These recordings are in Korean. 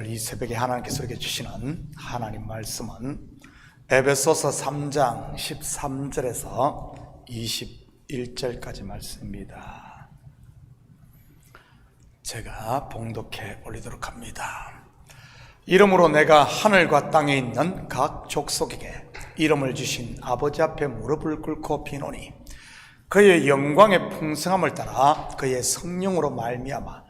오늘 이 새벽에 하나님께서 우리에게 주시는 하나님 말씀은 에베소서 3장 13절에서 21절까지 말씀입니다. 제가 봉독해 올리도록 합니다. 이름으로 내가 하늘과 땅에 있는 각 족속에게 이름을 주신 아버지 앞에 무릎을 꿇고 비노니 그의 영광의 풍성함을 따라 그의 성령으로 말미암아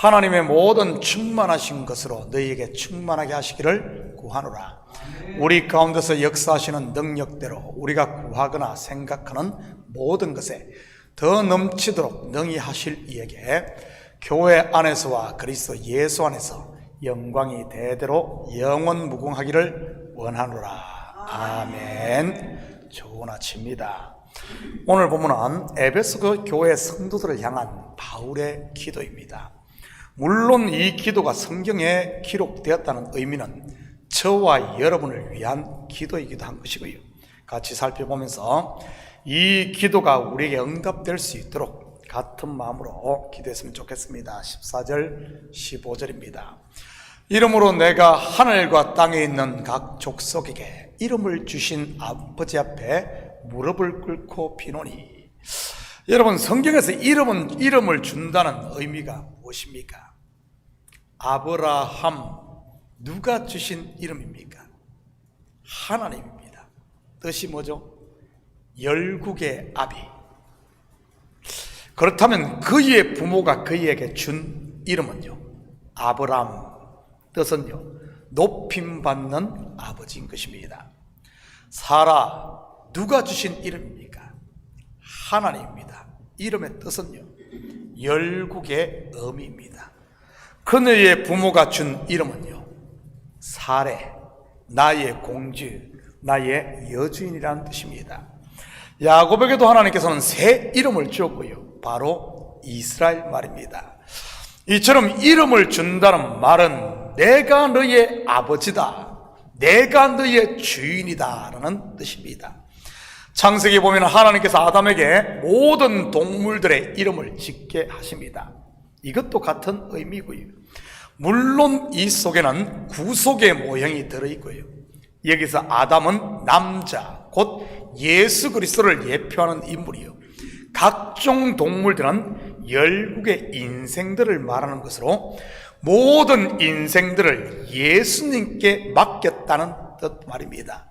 하나님의 모든 충만하신 것으로 너희에게 충만하게 하시기를 구하노라. 우리 가운데서 역사하시는 능력대로 우리가 구하거나 생각하는 모든 것에 더 넘치도록 능히 하실 이에게 교회 안에서와 그리스도 예수 안에서 영광이 대대로 영원 무궁하기를 원하노라. 아멘. 좋은 아침입니다. 오늘 보면은 에베소 그 교회 성도들을 향한 바울의 기도입니다. 물론 이 기도가 성경에 기록되었다는 의미는 저와 여러분을 위한 기도이기도 한 것이고요. 같이 살펴보면서 이 기도가 우리에게 응답될 수 있도록 같은 마음으로 기도했으면 좋겠습니다. 14절, 15절입니다. 이름으로 내가 하늘과 땅에 있는 각 족속에게 이름을 주신 아버지 앞에 무릎을 꿇고 비노니 여러분 성경에서 이름은 이름을 준다는 의미가 무엇입니까? 아브라함 누가 주신 이름입니까? 하나님입니다. 뜻이 뭐죠? 열국의 아비. 그렇다면 그의 부모가 그에게 준 이름은요. 아브라함 뜻은요. 높임 받는 아버지인 것입니다. 사라 누가 주신 이름입니까? 하나님입니다. 이름의 뜻은요. 열국의 의미입니다. 그녀의 부모가 준 이름은요. 사례, 나의 공주, 나의 여주인이라는 뜻입니다. 야곱에게도 하나님께서는 새 이름을 주었고요. 바로 이스라엘 말입니다. 이처럼 이름을 준다는 말은 내가 너의 아버지다. 내가 너의 주인이다. 라는 뜻입니다. 창세기 보면 하나님께서 아담에게 모든 동물들의 이름을 짓게 하십니다. 이것도 같은 의미고요. 물론 이 속에는 구속의 모형이 들어있고요. 여기서 아담은 남자, 곧 예수 그리스도를 예표하는 인물이요. 각종 동물들은 열국의 인생들을 말하는 것으로 모든 인생들을 예수님께 맡겼다는 뜻 말입니다.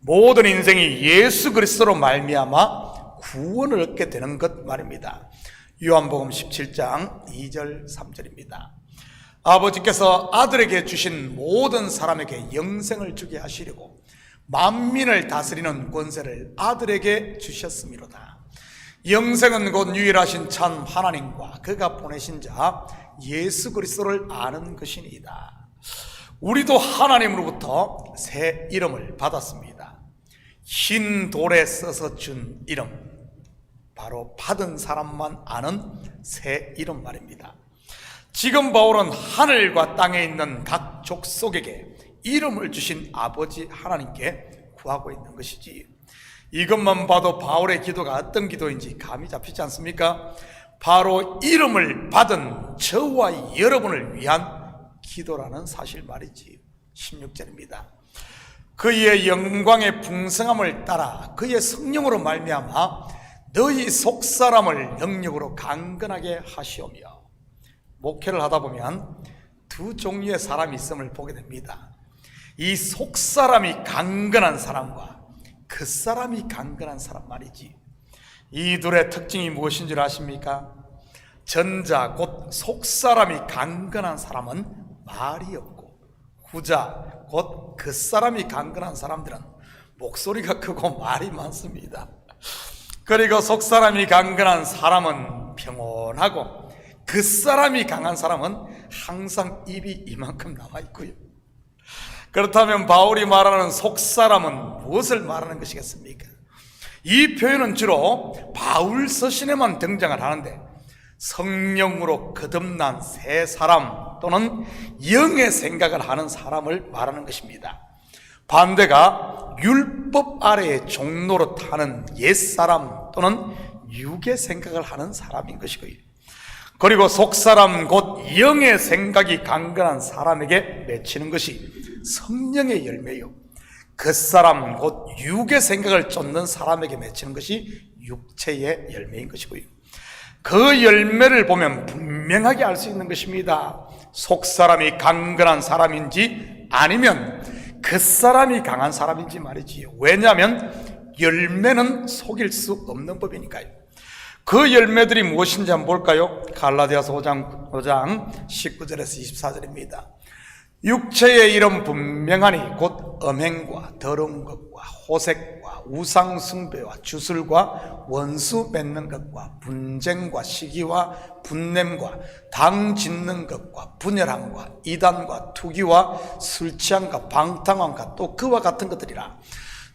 모든 인생이 예수 그리스도로 말미암아 구원을 얻게 되는 것 말입니다. 요한복음 17장 2절 3절입니다. 아버지께서 아들에게 주신 모든 사람에게 영생을 주게 하시려고 만민을 다스리는 권세를 아들에게 주셨음이로다. 영생은 곧 유일하신 참 하나님과 그가 보내신 자 예수 그리스도를 아는 것이니이다. 우리도 하나님으로부터 새 이름을 받았습니다. 흰 돌에 써서 준 이름. 바로 받은 사람만 아는 새 이름 말입니다. 지금 바울은 하늘과 땅에 있는 각 족속에게 이름을 주신 아버지 하나님께 구하고 있는 것이지. 이것만 봐도 바울의 기도가 어떤 기도인지 감이 잡히지 않습니까? 바로 이름을 받은 저와 여러분을 위한 기도라는 사실 말이지. 16절입니다. 그의 영광의 풍성함을 따라 그의 성령으로 말미암아 너희 속 사람을 능력으로 강건하게 하시오며 목회를 하다 보면 두 종류의 사람이 있음을 보게 됩니다. 이 속 사람이 강건한 사람과 그 사람이 강건한 사람 말이지. 이 둘의 특징이 무엇인 줄 아십니까? 전자 곧 속 사람이 강건한 사람은 말이 없고 후자 곧 그 사람이 강건한 사람들은 목소리가 크고 말이 많습니다. 그리고 속 사람이 강건한 사람은 평온하고 그 사람이 강한 사람은 항상 입이 이만큼 나와 있고요. 그렇다면 바울이 말하는 속 사람은 무엇을 말하는 것이겠습니까? 이 표현은 주로 바울 서신에만 등장을 하는데 성령으로 거듭난 새 사람 또는 영의 생각을 하는 사람을 말하는 것입니다. 반대가 율법 아래의 종로로 타는 옛사람 또는 육의 생각을 하는 사람인 것이고요. 그리고 속사람 곧 영의 생각이 강건한 사람에게 맺히는 것이 성령의 열매요. 그 사람 곧 육의 생각을 쫓는 사람에게 맺히는 것이 육체의 열매인 것이고요. 그 열매를 보면 분명하게 알 수 있는 것입니다. 속 사람이 강건한 사람인지 아니면 그 사람이 강한 사람인지 말이지요. 왜냐하면 열매는 속일 수 없는 법이니까요. 그 열매들이 무엇인지 한번 볼까요? 갈라디아서 5장, 5장 19절에서 24절입니다. 육체의 이름 분명하니 곧 음행과 더러운 것과 호색과 우상 숭배와 주술과 원수 맺는 것과 분쟁과 시기와 분냄과 당 짓는 것과 분열함과 이단과 투기와 술 취함과 방탕함과 또 그와 같은 것들이라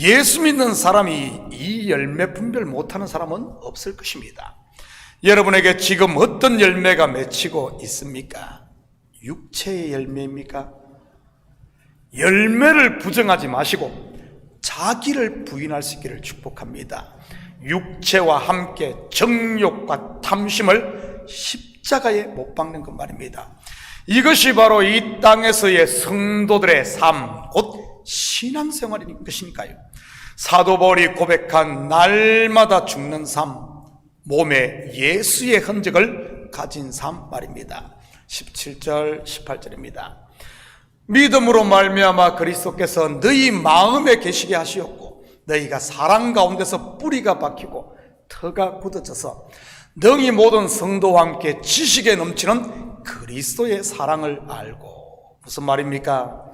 예수 믿는 사람이 이 열매 분별 못하는 사람은 없을 것입니다. 여러분에게 지금 어떤 열매가 맺히고 있습니까? 육체의 열매입니까? 열매를 부정하지 마시고 자기를 부인할 수 있기를 축복합니다. 육체와 함께 정욕과 탐심을 십자가에 못 박는 것 말입니다. 이것이 바로 이 땅에서의 성도들의 삶, 곧 신앙생활인 것이니까요. 사도 바울이 고백한 날마다 죽는 삶, 몸에 예수의 흔적을 가진 삶 말입니다. 17절, 18절입니다. 믿음으로 말미암아 그리스도께서 너희 마음에 계시게 하시었고 너희가 사랑 가운데서 뿌리가 박히고 터가 굳어져서 너희 모든 성도와 함께 지식에 넘치는 그리스도의 사랑을 알고 무슨 말입니까?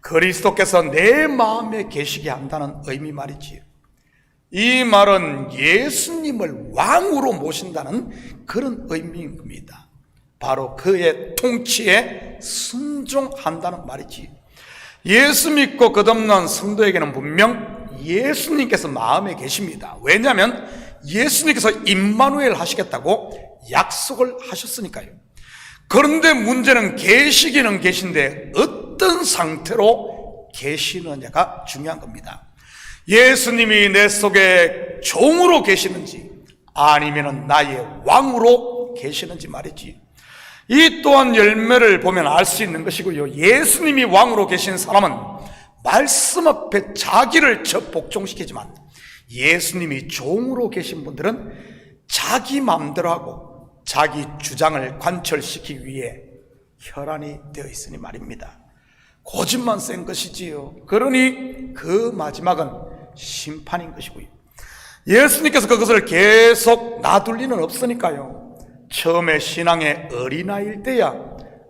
그리스도께서 내 마음에 계시게 한다는 의미 말이지요. 이 말은 예수님을 왕으로 모신다는 그런 의미인 겁니다. 바로 그의 통치에 순종한다는 말이지. 예수 믿고 거듭난 성도에게는 분명 예수님께서 마음에 계십니다. 왜냐하면 예수님께서 임마누엘 하시겠다고 약속을 하셨으니까요. 그런데 문제는 계시기는 계신데 어떤 상태로 계시느냐가 중요한 겁니다. 예수님이 내 속에 종으로 계시는지 아니면 나의 왕으로 계시는지 말이지. 이 또한 열매를 보면 알 수 있는 것이고요. 예수님이 왕으로 계신 사람은 말씀 앞에 자기를 저 복종시키지만 예수님이 종으로 계신 분들은 자기 마음대로 하고 자기 주장을 관철시키기 위해 혈안이 되어 있으니 말입니다. 고집만 센 것이지요. 그러니 그 마지막은 심판인 것이고요. 예수님께서 그것을 계속 놔둘 리는 없으니까요. 처음에 신앙의 어린아이일 때야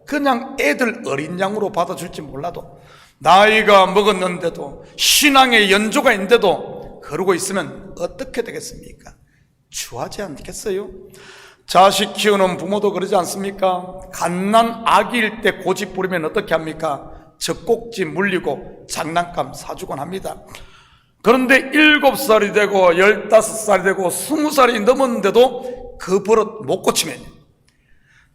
그냥 애들 어린 양으로 받아줄지 몰라도 나이가 먹었는데도 신앙의 연조가 있는데도 그러고 있으면 어떻게 되겠습니까? 추하지 않겠어요? 자식 키우는 부모도 그러지 않습니까? 갓난 아기일 때 고집 부리면 어떻게 합니까? 젖꼭지 물리고 장난감 사주곤 합니다. 그런데 일곱 살이 되고 열다섯 살이 되고 스무 살이 넘었는데도 그 버릇 못 고치면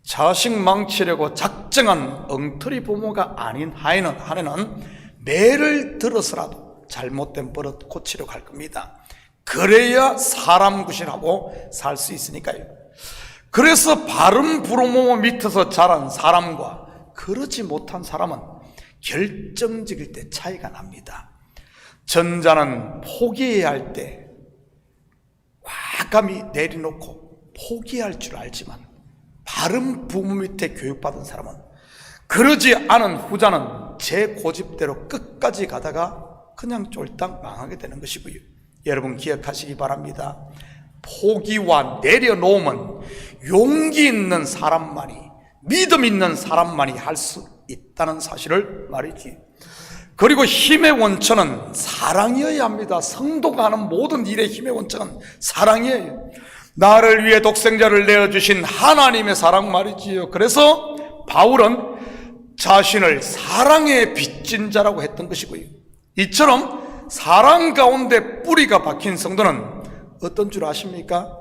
자식 망치려고 작정한 엉터리 부모가 아닌 하에는 하에는 매를 들어서라도 잘못된 버릇 고치려고 할 겁니다. 그래야 사람 구실하고 살 수 있으니까요. 그래서 바른 부모모 밑에서 자란 사람과 그러지 못한 사람은 결정적일 때 차이가 납니다. 전자는 포기해야 할 때 과감히 내려놓고 포기할 줄 알지만 바른 부모 밑에 교육받은 사람은 그러지 않은 후자는 제 고집대로 끝까지 가다가 그냥 쫄딱 망하게 되는 것이고요. 여러분 기억하시기 바랍니다. 포기와 내려놓음은 용기 있는 사람만이, 믿음 있는 사람만이 할 수 있다는 사실을 말이지. 그리고 힘의 원천은 사랑이어야 합니다. 성도가 하는 모든 일의 힘의 원천은 사랑이에요. 나를 위해 독생자를 내어주신 하나님의 사랑 말이지요. 그래서 바울은 자신을 사랑에 빚진 자라고 했던 것이고요. 이처럼 사랑 가운데 뿌리가 박힌 성도는 어떤 줄 아십니까?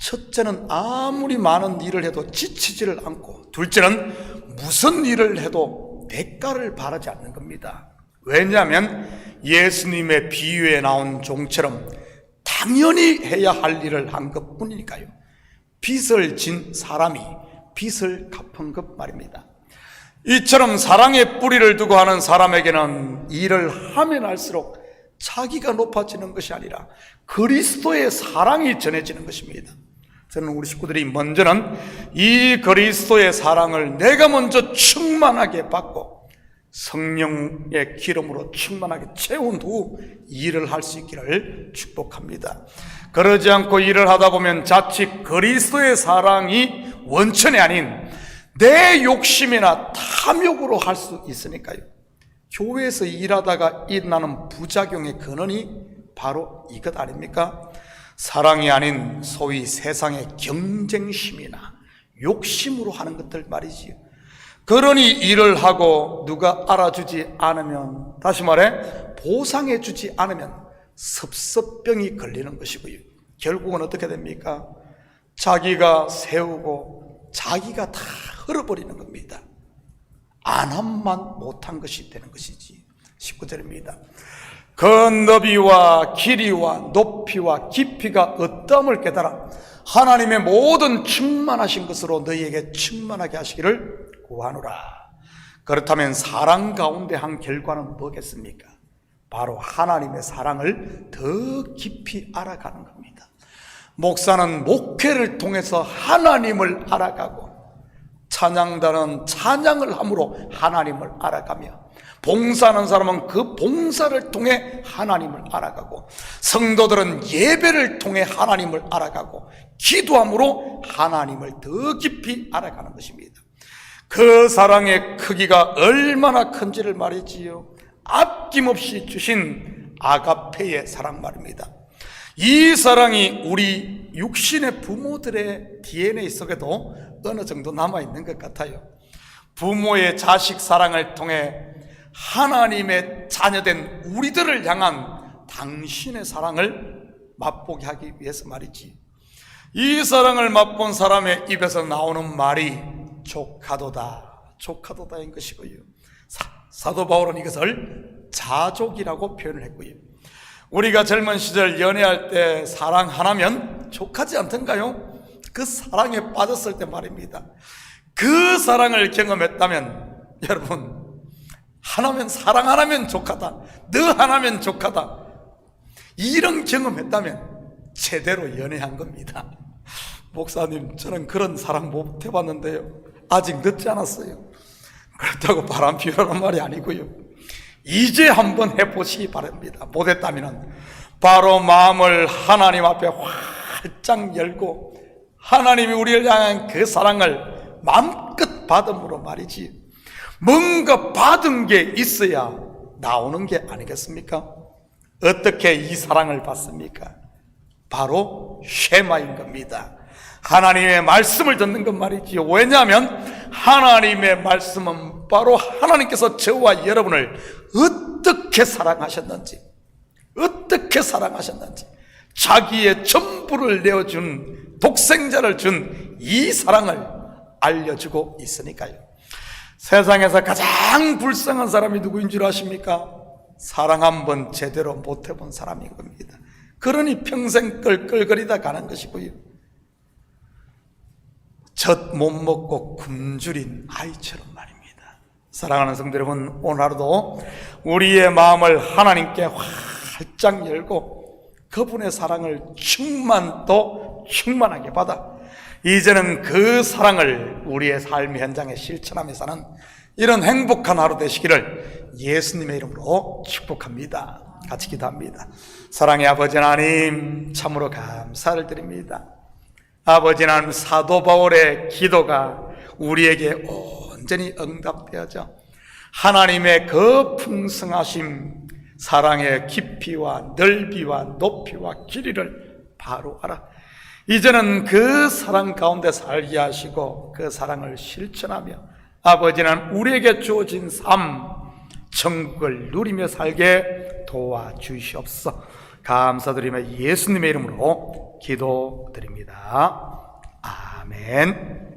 첫째는 아무리 많은 일을 해도 지치지를 않고, 둘째는 무슨 일을 해도 대가를 바라지 않는 겁니다. 왜냐하면 예수님의 비유에 나온 종처럼 당연히 해야 할 일을 한 것 뿐이니까요. 빚을 진 사람이 빚을 갚은 것 말입니다. 이처럼 사랑의 뿌리를 두고 하는 사람에게는 일을 하면 할수록 자기가 높아지는 것이 아니라 그리스도의 사랑이 전해지는 것입니다. 저는 우리 식구들이 먼저는 이 그리스도의 사랑을 내가 먼저 충만하게 받고 성령의 기름으로 충만하게 채운 후 일을 할 수 있기를 축복합니다. 그러지 않고 일을 하다 보면 자칫 그리스도의 사랑이 원천이 아닌 내 욕심이나 탐욕으로 할 수 있으니까요. 교회에서 일하다가 일어나는 부작용의 근원이 바로 이것 아닙니까? 사랑이 아닌 소위 세상의 경쟁심이나 욕심으로 하는 것들 말이지요. 그러니 일을 하고 누가 알아주지 않으면 다시 말해 보상해 주지 않으면 섭섭병이 걸리는 것이고요. 결국은 어떻게 됩니까? 자기가 세우고 자기가 다 흘어버리는 겁니다. 안함만 못한 것이 되는 것이지. 19절입니다. 그 너비와 길이와 높이와 깊이가 어떠함을 깨달아 하나님의 모든 충만하신 것으로 너희에게 충만하게 하시기를 구하노라. 그렇다면 사랑 가운데 한 결과는 뭐겠습니까? 바로 하나님의 사랑을 더 깊이 알아가는 겁니다. 목사는 목회를 통해서 하나님을 알아가고 찬양단은 찬양을 함으로 하나님을 알아가며 봉사하는 사람은 그 봉사를 통해 하나님을 알아가고 성도들은 예배를 통해 하나님을 알아가고 기도함으로 하나님을 더 깊이 알아가는 것입니다. 그 사랑의 크기가 얼마나 큰지를 말이지요. 아낌없이 주신 아가페의 사랑 말입니다. 이 사랑이 우리 육신의 부모들의 DNA 속에도 어느 정도 남아 있는 것 같아요. 부모의 자식 사랑을 통해 하나님의 자녀된 우리들을 향한 당신의 사랑을 맛보게 하기 위해서 말이지. 이 사랑을 맛본 사람의 입에서 나오는 말이 조카도다, 조카도다인 것이고요. 사, 도 바울은 이것을 자족이라고 표현을 했고요. 우리가 젊은 시절 연애할 때 사랑 하나면 족하지 않던가요? 그 사랑에 빠졌을 때 말입니다. 그 사랑을 경험했다면 여러분 하나면 사랑 하나면 족하다. 너 하나면 족하다. 이런 경험했다면 제대로 연애한 겁니다. 목사님, 저는 그런 사랑 못 해봤는데요. 아직 늦지 않았어요. 그렇다고 바람 피우라는 말이 아니고요. 이제 한번 해보시기 바랍니다. 못했다면 바로 마음을 하나님 앞에 활짝 열고 하나님이 우리를 향한 그 사랑을 마음껏 받음으로 말이지. 뭔가 받은 게 있어야 나오는 게 아니겠습니까? 어떻게 이 사랑을 받습니까? 바로 쉐마인 겁니다. 하나님의 말씀을 듣는 것 말이지요. 왜냐하면 하나님의 말씀은 바로 하나님께서 저와 여러분을 어떻게 사랑하셨는지, 어떻게 사랑하셨는지, 자기의 전부를 내어준 독생자를 준 이 사랑을 알려주고 있으니까요. 세상에서 가장 불쌍한 사람이 누구인 줄 아십니까? 사랑 한 번 제대로 못 해본 사람인 겁니다. 그러니 평생 끌끌거리다 가는 것이고요. 젖 못 먹고 굶주린 아이처럼 말입니다. 사랑하는 성도 여러분, 오늘 하루도 우리의 마음을 하나님께 활짝 열고 그분의 사랑을 충만 또 충만하게 받아 이제는 그 사랑을 우리의 삶의 현장에 실천하며 사는 이런 행복한 하루 되시기를 예수님의 이름으로 축복합니다. 같이 기도합니다. 사랑의 아버지 하나님, 참으로 감사를 드립니다. 아버지 하나님 사도 바울의 기도가 우리에게 온전히 응답되어져 하나님의 그 풍성하심 사랑의 깊이와 넓이와 높이와 길이를 바로 알아 이제는 그 사랑 가운데 살게 하시고 그 사랑을 실천하며 아버지는 우리에게 주어진 삶 천국을 누리며 살게 도와주시옵소서 감사드리며 예수님의 이름으로 기도드립니다. 아멘